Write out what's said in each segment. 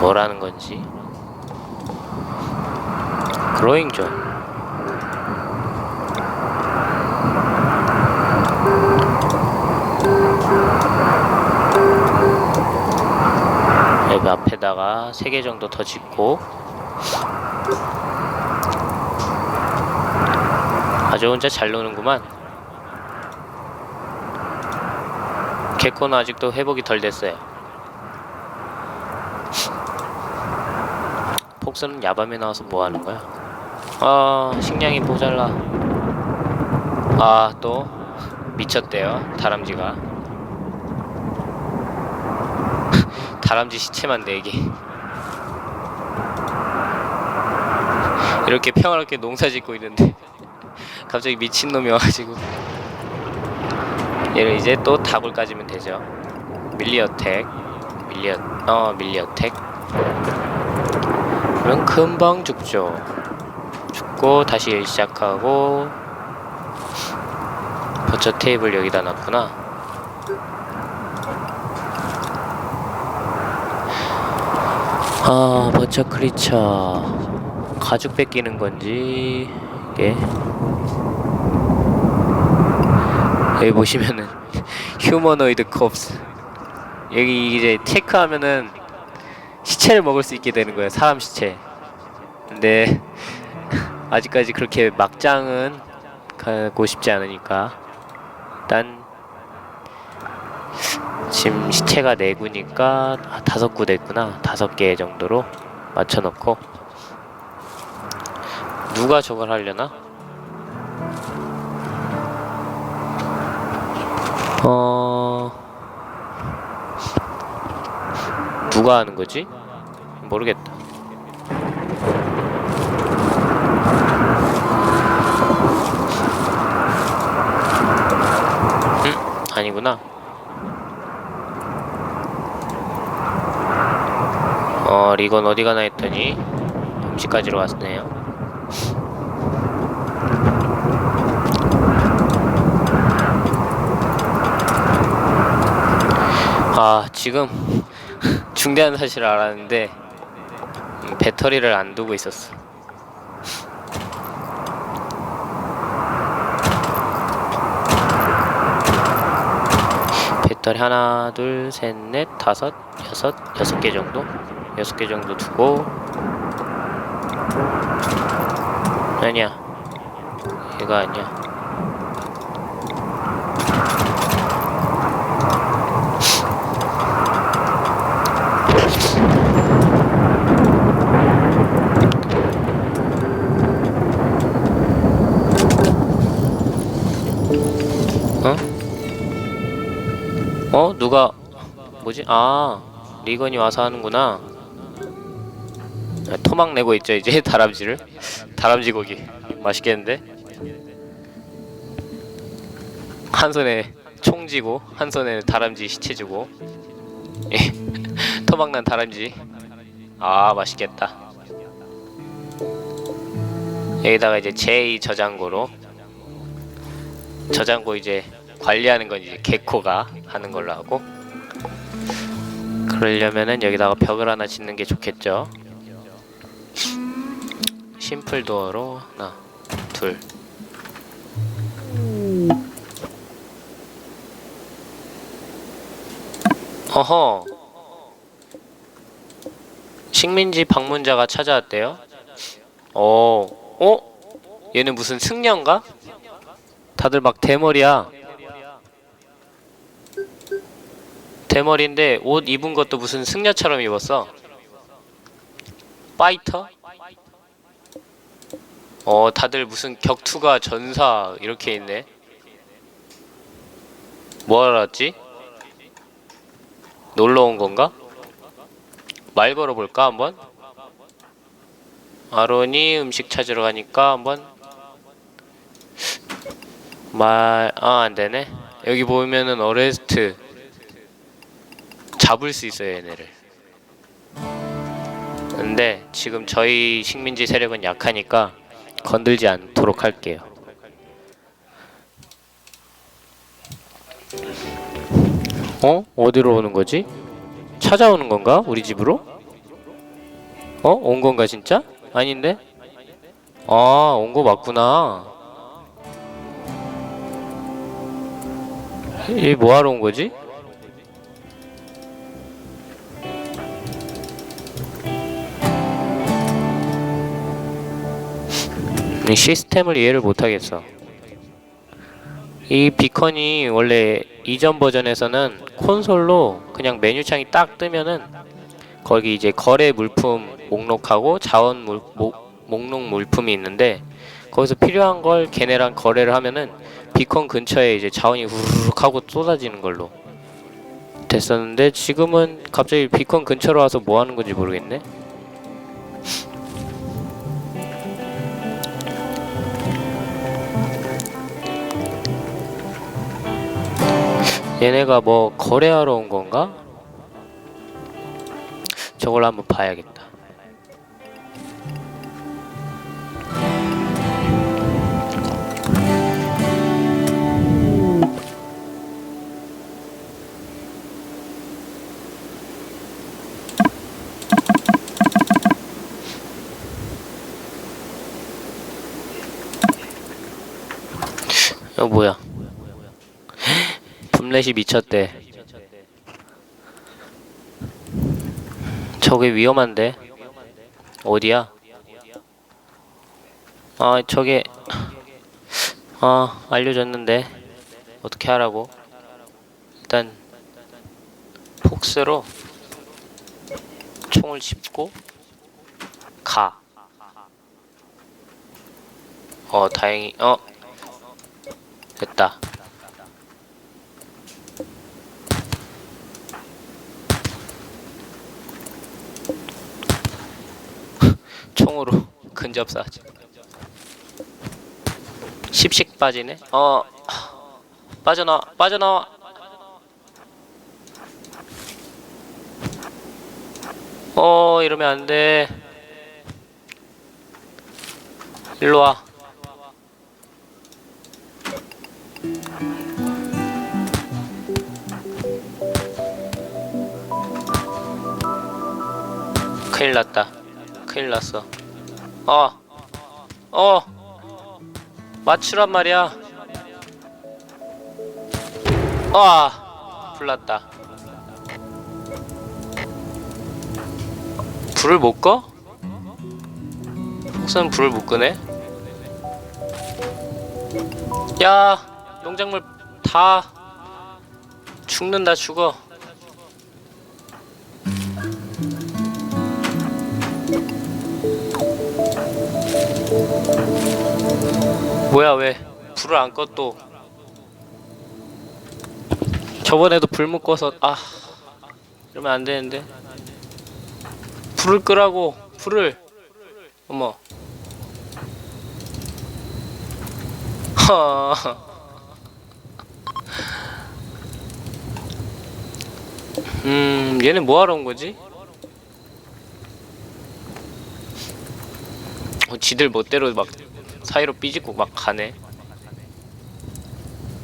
뭐라는 건지? 그로잉 존 여기 앞에다가 3개 정도 더 짓고 아주 혼자 잘 노는구만 개코는 아직도 회복이 덜 됐어요. 폭스는 야밤에 나와서 뭐 하는 거야? 아 식량이 모자라. 아 또? 미쳤대요 다람쥐가. 다람쥐 시체만 4개. 이렇게 평화롭게 농사 짓고 있는데 갑자기 미친놈이 와가지고 얘를 이제 또 닭을 까지면 되죠. 밀리어텍 밀리어 어 밀리어텍. 그럼 금방 죽죠. 죽고 다시 일 시작하고 버처 테이블 여기다 놨구나. 아 버처 크리처. 가죽 뺏기는 건지 이게. 여기 보시면은 휴머노이드 콥스 여기 이제 체크하면은 시체를 먹을 수 있게 되는 거예요 사람 시체. 근데 아직까지 그렇게 막장은 가고 싶지 않으니까. 일단 지금 시체가 네 구니까 아, 다섯 구 됐구나. 다섯 개 정도로 맞춰놓고. 누가 저걸 하려나? 어 누가 하는 거지? 모르겠다. 음? 아니구나. 어, 리건 어디 가나 했더니 음식 가지러 갔네요. 아, 지금 중대한 사실을 알았는데 음, 배터리를 안 두고 있었어. 배터리 하나, 둘, 셋, 넷, 다섯, 여섯, 여섯 개 정도? 여섯 개 정도 두고 아니야. 이거 아니야. 뭐지? 아 리건이 와서 하는구나. 아, 토막 내고 있죠 이제. 다람쥐를. 다람쥐 고기. 맛있겠는데? 한 손에 총 쥐고 한 손에 다람쥐 시체 주고. 예. 토막난 다람쥐. 아 맛있겠다. 여기다가 이제 제2 저장고로. 저장고 이제 관리하는 건 이제 개코가 하는 걸로 하고 그러려면은 여기다가 벽을 하나 짓는 게 좋겠죠 심플 도어로 하나 둘 어허 식민지 방문자가 찾아왔대요 어 어? 얘는 무슨 승려인가? 다들 막 대머리야. 대머리인데 옷 입은 것도 무슨 승려처럼 입었어. 파이터? 어, 다들 무슨 격투가 전사 이렇게 있네. 뭐 왔지? 놀러 온 건가? 말 걸어볼까 한번? 아론이 음식 찾으러 가니까 한번 말, 아, 안 되네. 여기 보면은 어레스트 잡을 수 있어요, 얘네를. 근데 지금 저희 식민지 세력은 약하니까 건들지 않도록 할게요. 어? 어디로 오는 거지? 찾아오는 건가? 우리 집으로? 어? 온 건가 진짜? 아닌데? 아, 온 거 맞구나. 이 뭐하러 온 거지? 시스템을 이해를 못하겠어. 이 비컨이 원래 이전 버전에서는 콘솔로 그냥 메뉴창이 딱 뜨면은 거기 이제 거래 물품 목록하고 자원 물, 목, 목록 물품이 있는데 거기서 필요한 걸 걔네랑 거래를 하면은 비컨 근처에 이제 자원이 우르륵 하고 쏟아지는 걸로 됐었는데 지금은 갑자기 비컨 근처로 와서 뭐 하는 건지 모르겠네. 얘네가 뭐 거래하러 온 건가? 저걸 한번 봐야겠다. 어 뭐야? 붐렛이 미쳤대. 저게 위험한데? 어디야? 아, 저게 아, 알려줬는데 어떻게 하라고? 일단 폭스로 총을 짚고 가. 어, 다행히 어 됐다. 총으로 근접사지. 십식 빠지네. 어 빠져나와 빠져나와. 어 이러면 안 돼. 일로 와. 큰일 났다. 큰일 났어. 어, 어, 맞추란 말이야. 아, 불났다. 불을 못 꺼? 폭선 불을 못 끄네. 야, 농작물 다 죽는다 죽어. 뭐야 왜? 불을 안 꺼 또? 저번에도 불 못 꺼서 아. 이러면 안 되는데. 불을 끄라고 불을. 어머. 하 음, 얘는 뭐 하러 온 거지? 어, 지들 멋대로 막 사이로 삐짓고 막 가네.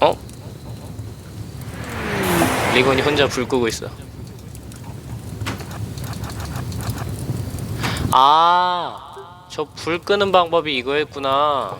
어? 리건이 혼자 불 끄고 있어. 아, 저 불 끄는 방법이 이거였구나.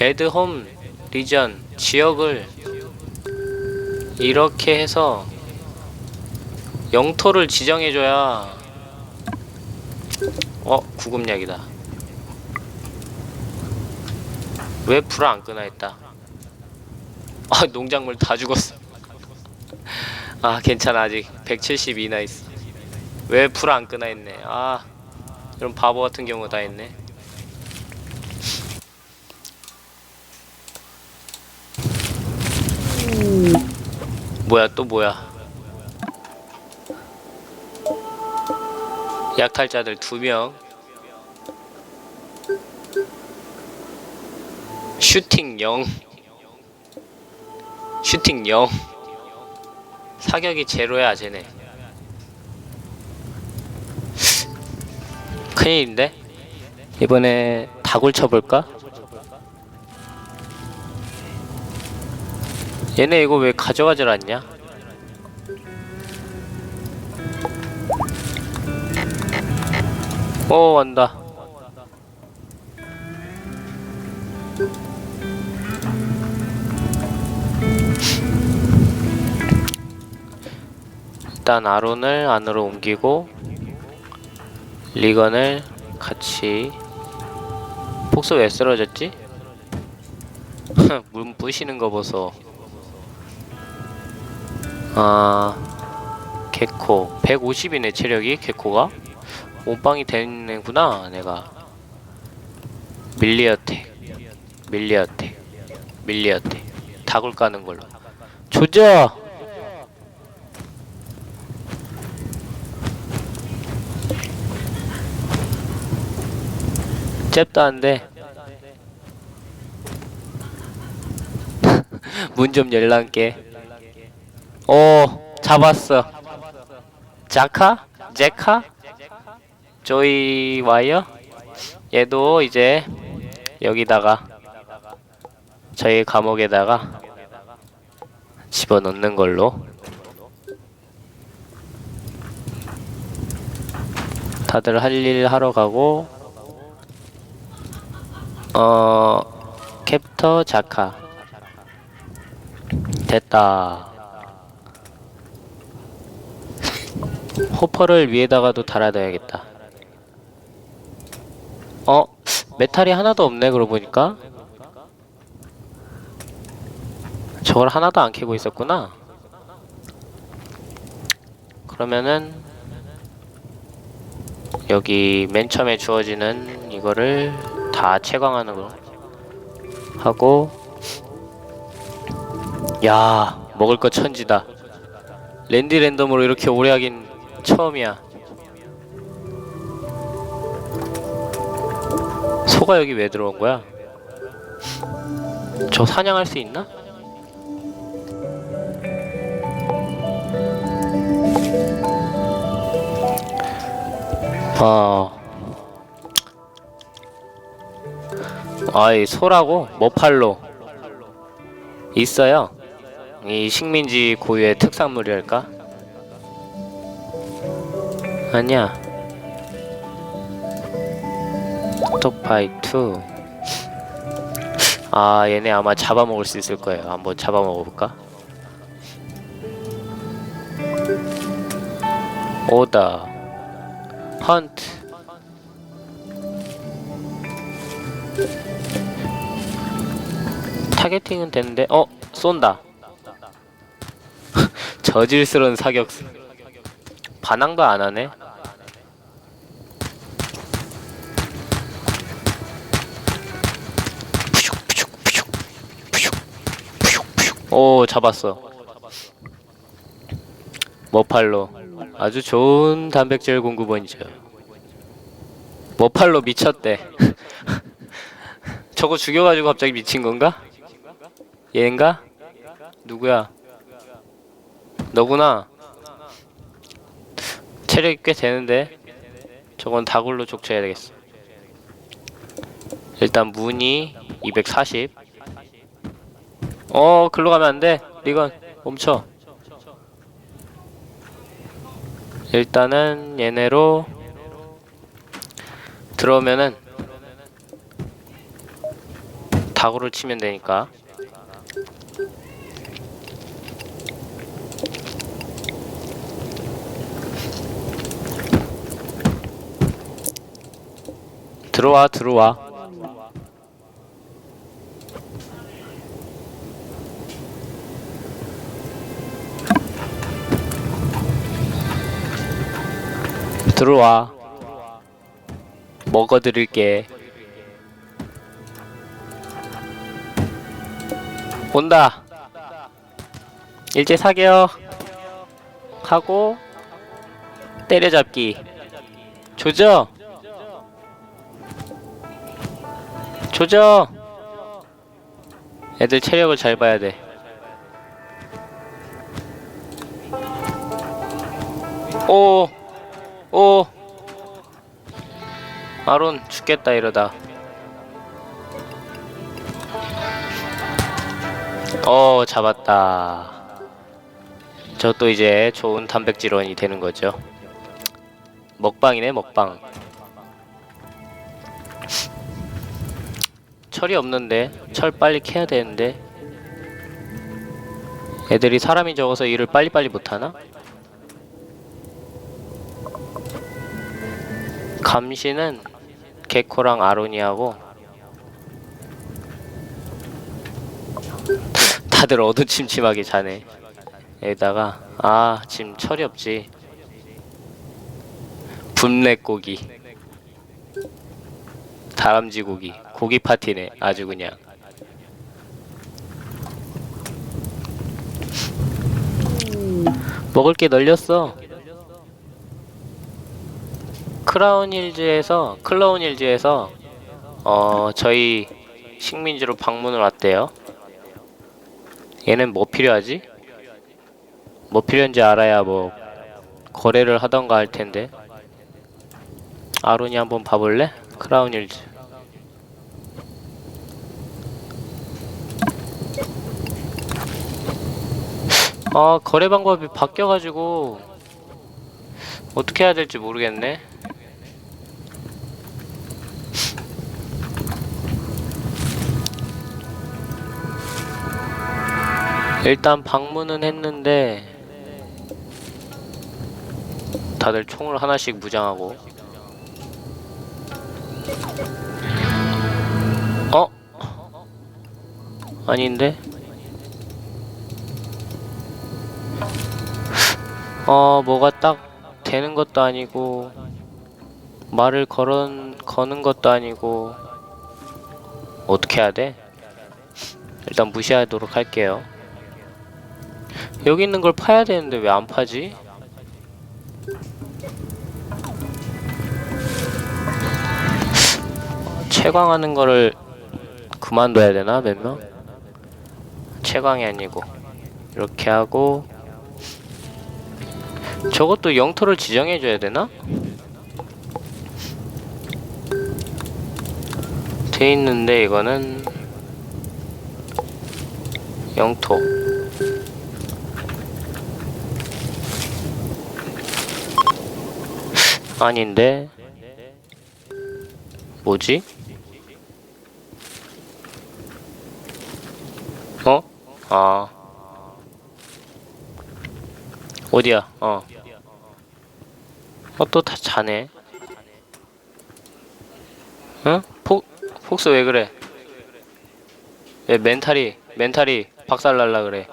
애드 홈 리전 지역을 이렇게 해서 영토를 지정해줘야 어 구급약이다. 왜 불을 안 끄나 했다. 아 농작물 다 죽었어. 아 괜찮아 아직 172나 있어. 왜 불 안 끄나 했네. 아 이런 바보 같은 경우 다 했네. 뭐야 또 뭐야? 약탈자들 두 명. 슈팅 0 슈팅 0 사격이 제로야 쟤네 큰일인데 이번에 다굴 쳐볼까? 얘네 이거 왜 가져가질 않냐? 오 왔다. 일단 아론을 안으로 옮기고 리건을 같이 폭스 왜 쓰러졌지? 문 부시는 거 보소. 아 개코. 150이네 체력이 개코가? 몸빵이 되는구나 내가. 밀리어텍 밀리어텍 밀리어텍 다굴 까는 걸로. 조져 잽도 안 돼 문 좀 열란게 오 잡았어 자카? 제카? 조이 와이어? 얘도 이제 여기다가 저희 감옥에다가 집어넣는 걸로 다들 할 일 하러 가고 어 캡터 자카. 됐다. 호퍼를 위에다가도 달아둬야겠다. 어? 메탈이 하나도 없네 그러고 보니까? 저걸 하나도 안 캐고 있었구나. 그러면은 여기 맨 처음에 주어지는 이거를 다 채광하는 거 하고 야 먹을 거 천지다 랜디 랜덤으로 이렇게 오래 하긴 처음이야 소가 여기 왜 들어온 거야? 저 사냥할 수 있나? 아, 아이 소라고 머팔로 있어요. 이 식민지 고유의 특산물이랄까? 아니야. 토파이 2. 아, 얘네 아마 잡아먹을 수 있을 거예요. 한번 잡아먹어볼까? 오다. 헌트. 타겟팅은 되는데, 어, 쏜다. 저질스러운 사격. 반항도 안 하네. 오, 잡았어. 머팔로. 아주 좋은 단백질 공급원이죠. 머팔로 미쳤대. 저거 죽여가지고 갑자기 미친 건가? 얘인가? 누구야? 너구나. 체력이 꽤 되는데 저건 다굴로 족쳐야 되겠어. 일단 문이 240. 어, 글로 가면 안 돼. 리건 멈춰. 일단은 얘네로 들어오면은 다구를 치면 되니까 들어와 들어와. 들어와. 먹어드릴게. 온다. 일제 사격. 하고 때려잡기. 조져 조져. 애들 체력을 잘 봐야 돼. 오, 오, 아론 죽겠다 이러다. 어 잡았다. 저 또 이제 좋은 단백질원이 되는 거죠. 먹방이네 먹방 철이 없는데 철 빨리 캐야 되는데. 애들이 사람이 적어서 일을 빨리빨리 못하나? 감시는 개코랑 아로니하고 다들 어두침침하게 자네. 여기다가 아 지금 철이 없지. 분내고기. 다람쥐 고기 고기 파티네 아주 그냥. 먹을 게 널렸어. 크라운 힐즈에서 클라운 힐즈에서 어 저희 식민지로 방문을 왔대요. 얘는 뭐 필요하지? 뭐 필요한지 알아야 뭐 거래를 하던가 할 텐데. 아론이 한번 봐볼래? 크라운 힐즈 아 거래 방법이 바뀌어가지고 어떻게 해야 될지 모르겠네 일단 방문은 했는데 다들 총을 하나씩 무장하고 어? 아닌데? 어 뭐가 딱 되는 것도 아니고 말을 걸은 거는 것도 아니고 어떻게 해야 돼? 일단 무시하도록 할게요. 여기 있는 걸 파야 되는데 왜 안 파지? 채광하는 거를 그만둬야 되나 몇 명? 채광이 아니고 이렇게 하고 저것도 영토를 지정해 줘야 되나? 돼 있는데 이거는 영토 아닌데 뭐지? 어? 아 어디야? 어. 어 또 다 자네. 응? 폭 폭스 왜 그래? 왜 멘탈이 멘탈이 박살날라 그래?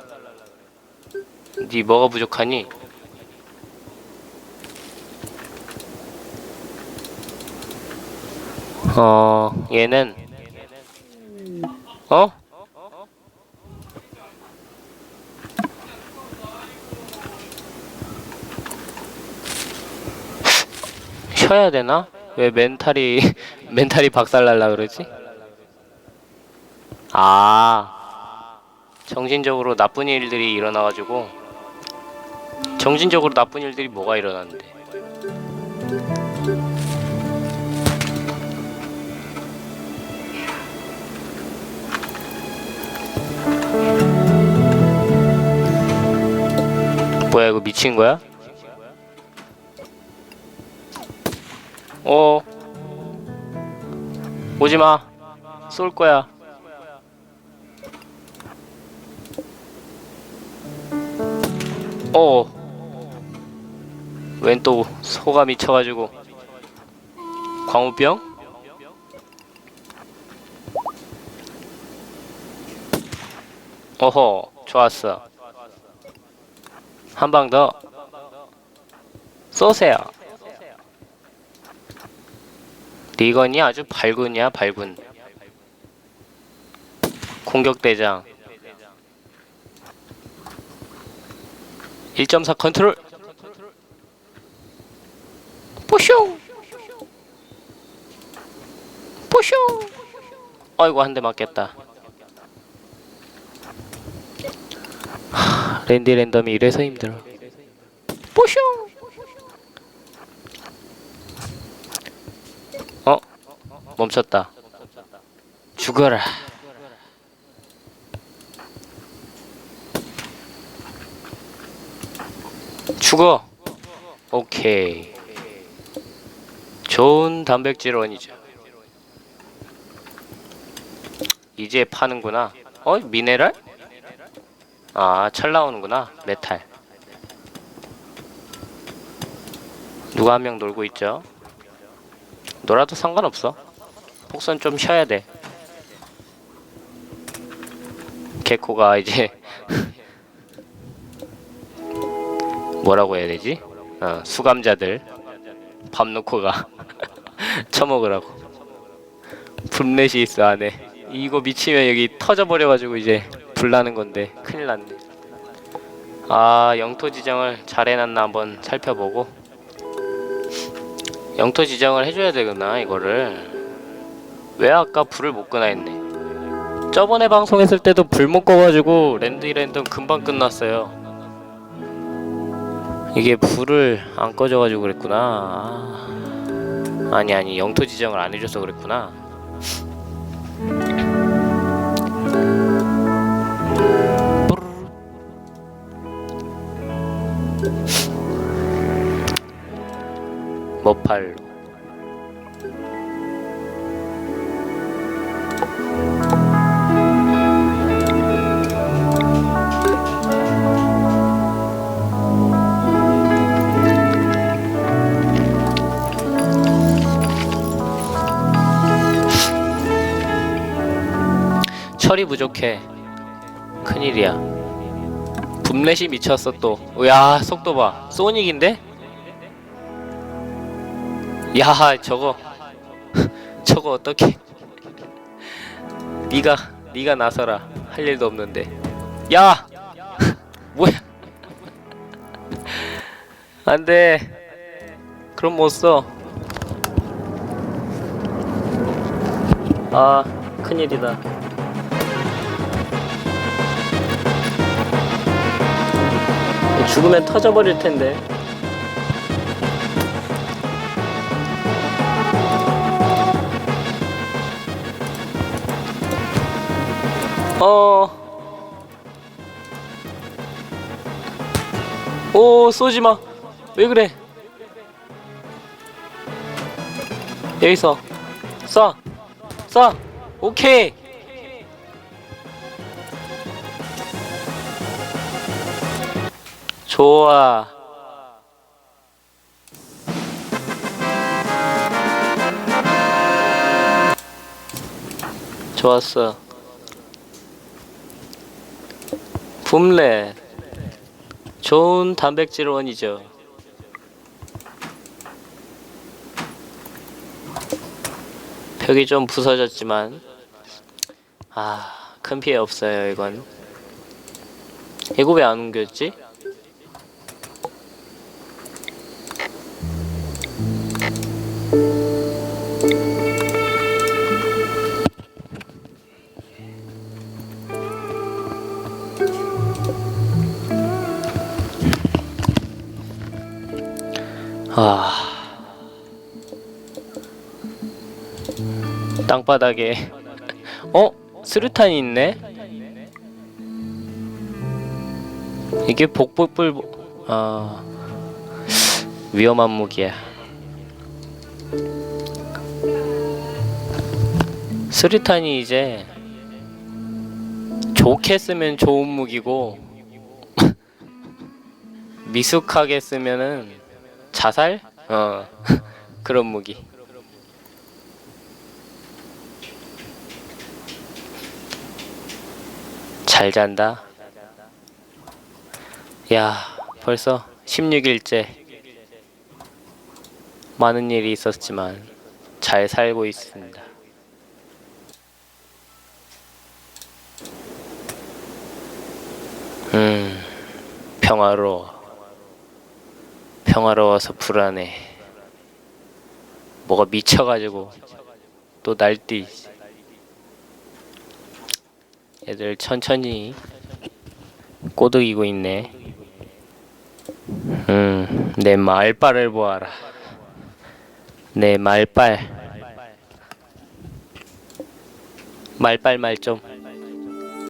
네 뭐가 부족하니? 어 얘는 어? 쉬어야 되나? 왜 멘탈이 멘탈이 박살날라 그러지? 아 정신적으로 나쁜 일들이 일어나가지고 정신적으로 나쁜 일들이 뭐가 일어났는데? 뭐야 이거 미친 거야? 어 오지 마. 쏠 거야. 어. 웬또 소가 미쳐가지고 광우병? 어허, 좋았어. 한 방 더. 쏘세요. 리건이 아주 발군이야 발군 공격대장. 1.4 컨트롤. 뽀슝 뽀슝 아이고 한 대 맞겠다. 하, 랜디 랜덤이 이래서 힘들어. 뽀슝 멈췄다. 죽어라. 죽어. 오케이. 좋은 단백질 원이죠. 이제 파는구나. 어? 미네랄? 아, 철 나오는구나. 메탈. 누가 한 명 놀고 있죠? 놀아도 상관없어. 폭선 좀 쉬어야 돼. 개코가 이제 뭐라고 해야 되지? 어, 수감자들. 밥 놓고 가 처먹으라고. 분렛이 있어 안에. 이거 미치면 여기 터져버려가지고 이제 불나는 건데 큰일 났네. 아 영토 지정을 잘 해놨나 한번 살펴보고. 영토 지정을 해줘야 되구나 이거를 왜 아까 불을 못 끄나 했네 저번에 방송했을 때도 불 못 꺼가지고 랜드 이랜드 금방 끝났어요 이게 불을 안 꺼져가지고 그랬구나. 아. 아니 아니 영토 지정을 안 해줘서 그랬구나. 머팔로. 철이 부족해. 큰일이야. 분렛이 미쳤어 또. 야 속도 봐. 소닉인데? 야 저거 저거 어떻게? 네가 네가 나서라. 할 일도 없는데. 야 뭐야? 안돼. 그럼 못 써. 아 큰일이다. 죽으면 터져버릴 텐데. 어. 오, 쏘지 마. 왜 그래? 여기서 쏴. 쏴. 오케이. 좋아. 좋았어. 붐렛. 좋은 단백질 원이죠. 벽이 좀 부서졌지만 아, 큰 피해 없어요, 이건. 이거 왜 안 옮겼지? 아. 땅바닥에. 어? 스루탄이 있네? 이게 복불불 아. 위험한 무기야 스루탄이 이제 좋게 쓰면 좋은 무기고 미숙하게 쓰면은 자살? 어 그런 무기. 잘 잔다. 야 벌써 16일째 많은 일이 있었지만 잘 살고 있습니다. 음 평화로워. 평화로워서 불안해. 뭐가 미쳐가지고 또 날뛰. 애들 천천히 꼬드기고 있네. 음, 내 말빨을 보아라. 내 말빨. 말빨 말 좀.